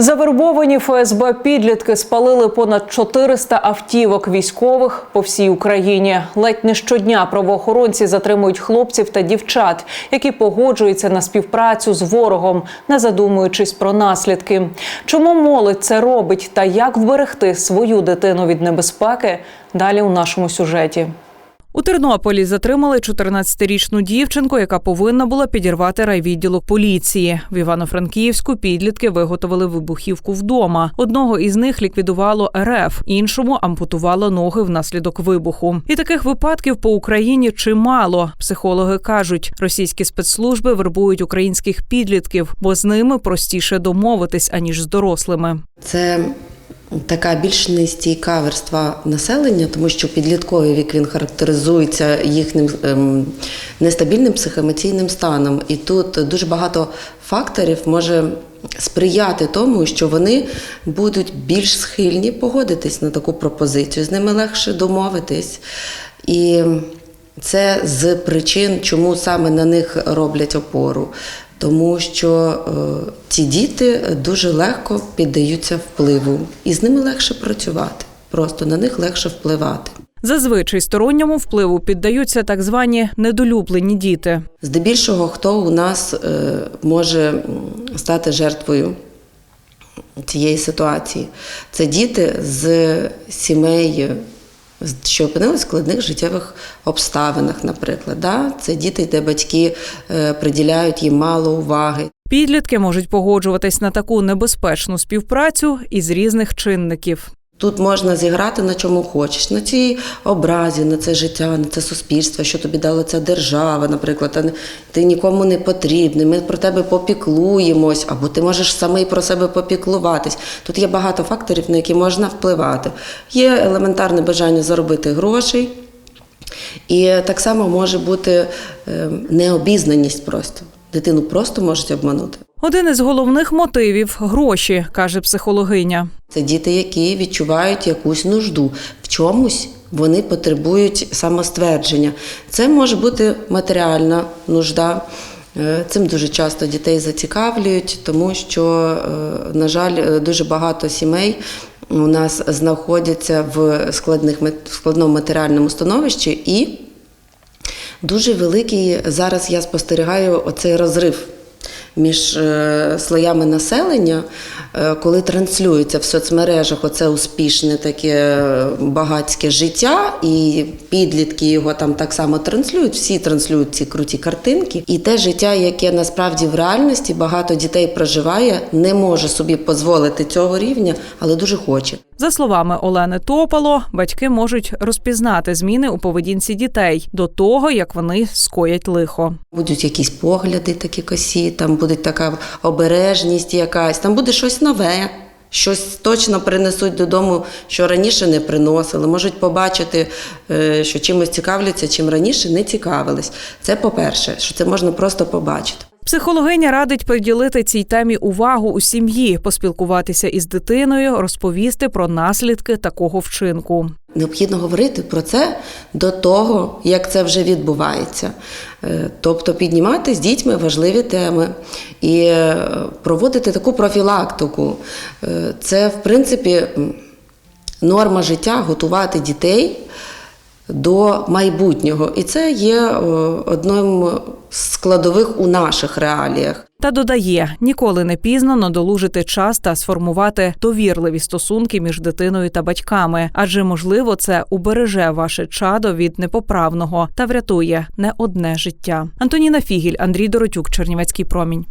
Завербовані ФСБ підлітки спалили понад 400 автівок військових по всій Україні. Ледь не щодня правоохоронці затримують хлопців та дівчат, які погоджуються на співпрацю з ворогом, не задумуючись про наслідки. Чому молодь це робить та як вберегти свою дитину від небезпеки? Далі у нашому сюжеті. У Тернополі затримали 14-річну дівчинку, яка повинна була підірвати райвідділок поліції. В Івано-Франківську підлітки виготовили вибухівку вдома. Одного із них ліквідувало РФ, іншому ампутувало ноги внаслідок вибуху. І таких випадків по Україні чимало. Психологи кажуть, російські спецслужби вербують українських підлітків, бо з ними простіше домовитись аніж з дорослими. Це така більш нестійка верства населення, тому що підлітковий вік він характеризується їхнім ем, нестабільним психоемоційним станом. І тут дуже багато факторів може сприяти тому, що вони будуть більш схильні погодитись на таку пропозицію, з ними легше домовитись. І це з причин, чому саме на них роблять опору. Тому що е, ці діти дуже легко піддаються впливу, і з ними легше працювати. Просто на них легше впливати. Зазвичай сторонньому впливу піддаються так звані недолюблені діти. Здебільшого, хто у нас е, може стати жертвою цієї ситуації, це діти з сімей, що опинилися в складних життєвих обставинах, наприклад. Да? Це діти, де батьки е, приділяють їм мало уваги. Підлітки можуть погоджуватись на таку небезпечну співпрацю із різних чинників. Тут можна зіграти на чому хочеш, на цій образі, на це життя, на це суспільство, що тобі дала ця держава, наприклад, ти нікому не потрібний, ми про тебе попіклуємось, або ти можеш самий про себе попіклуватись. Тут є багато факторів, на які можна впливати. Є елементарне бажання заробити грошей, і так само може бути е, необізнаність просто. Дитину просто можуть обманути. Один із головних мотивів гроші, каже психологиня. Це діти, які відчувають якусь нужду в чомусь. Вони потребують самоствердження. Це може бути матеріальна нужда. Е, Цим дуже часто дітей зацікавлюють, тому що, е, на жаль, е, дуже багато сімей у нас знаходяться в складних складному матеріальному становищі і Дуже великий зараз я спостерігаю оцей розрив між е, слоями населення, коли транслюється в соцмережах оце успішне таке е, багатське життя, і підлітки його там так само транслюють, всі транслюють ці круті картинки. І те життя, яке насправді в реальності багато дітей проживає, не може собі дозволити цього рівня, але дуже хоче. За словами Олени Топало, батьки можуть розпізнати зміни у поведінці дітей до того, як вони скоять лихо. Будуть якісь погляди такі косі, там буде така обережність якась, там буде щось нове. Щось точно принесуть додому, що раніше не приносили. Можуть побачити, е, що чимось цікавляться, чим раніше не цікавились. Це по-перше, що це можна просто побачити. Психологиня радить приділити цій темі увагу у сім'ї, поспілкуватися із дитиною, розповісти про наслідки такого вчинку. Необхідно говорити про це до того, як це вже відбувається. Е, Тобто піднімати з дітьми важливі теми і е, проводити таку профілактику. Е, Це, в принципі, норма життя готувати дітей до майбутнього. І це є одним з складових у наших реаліях. Та додає, ніколи не пізно надолужити час та сформувати довірливі стосунки між дитиною та батьками, адже можливо це убереже ваше чадо від непоправного та врятує не одне життя. Антоніна Фігіль, Андрій Доротюк, Чернівецький промінь.